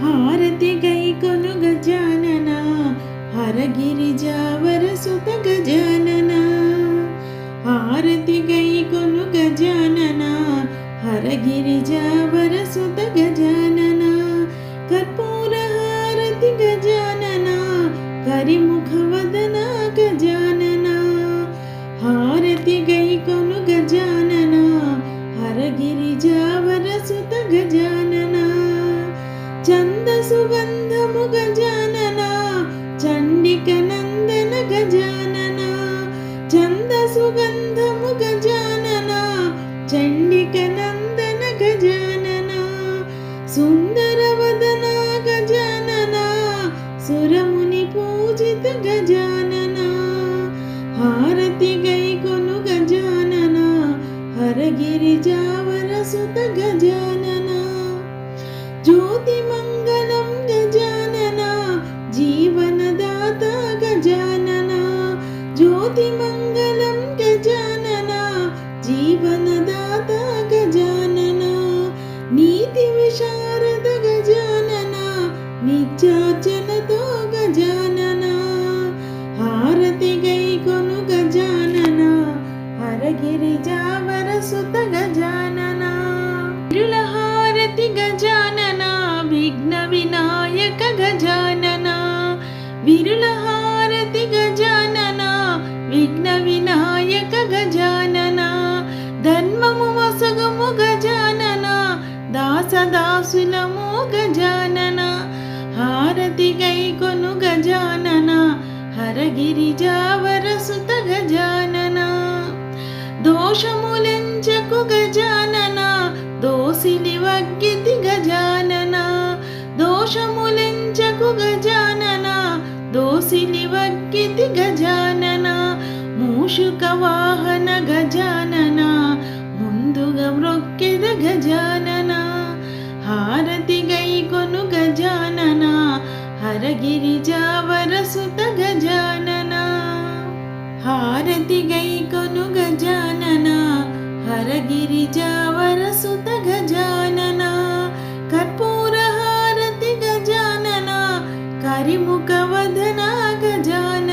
హారతి గై కొను గజానన హరగిరిజావర సుత గజానన హారతి గై కొను గజానన హరగిరిజావర సుత గజానన కర్పూర హారతి గజానన కరిముఖవదన గజానన హారతి గై సుగంధము గజానన చండిక నందన గజానన సుందర వదన గజానన సురముని పూజిత గజానన హారతి గైకొను గజానన హరగిరి జావర సుత గజానన జ్యోతి మంగళం గజానన జీవనదాత గజానన జ్యోతి మంగళ నీతి విశారద గజానన నిత్యాచనతో గజానన. హారతి గై కొను హరగిరి జావర సుత గజానన. ఇరుల హారతి గజానన విఘ్న వినాయక గజానన. విరుల దాసదాసులము గజానన హారతి గై కొను గజానన హరగిరిజావర సుత గజానన. దోషములెంచకు గజానన దోసిలి వగ్గితి గజానన. దోషములెంచకు గజానన దోసిలి వగ్గితి గజానన. మూషుక వాహన గజానన ముందుగా మ్రొక్కెద గజానన. హారతిగై కొను గజానన హరగిరిజావరసుత గజానన హారతిగై కొను గజానన హరగిరిజావరసుత గజానన కర్పూర హారతి గజానన కరిముఖ వదన గజాన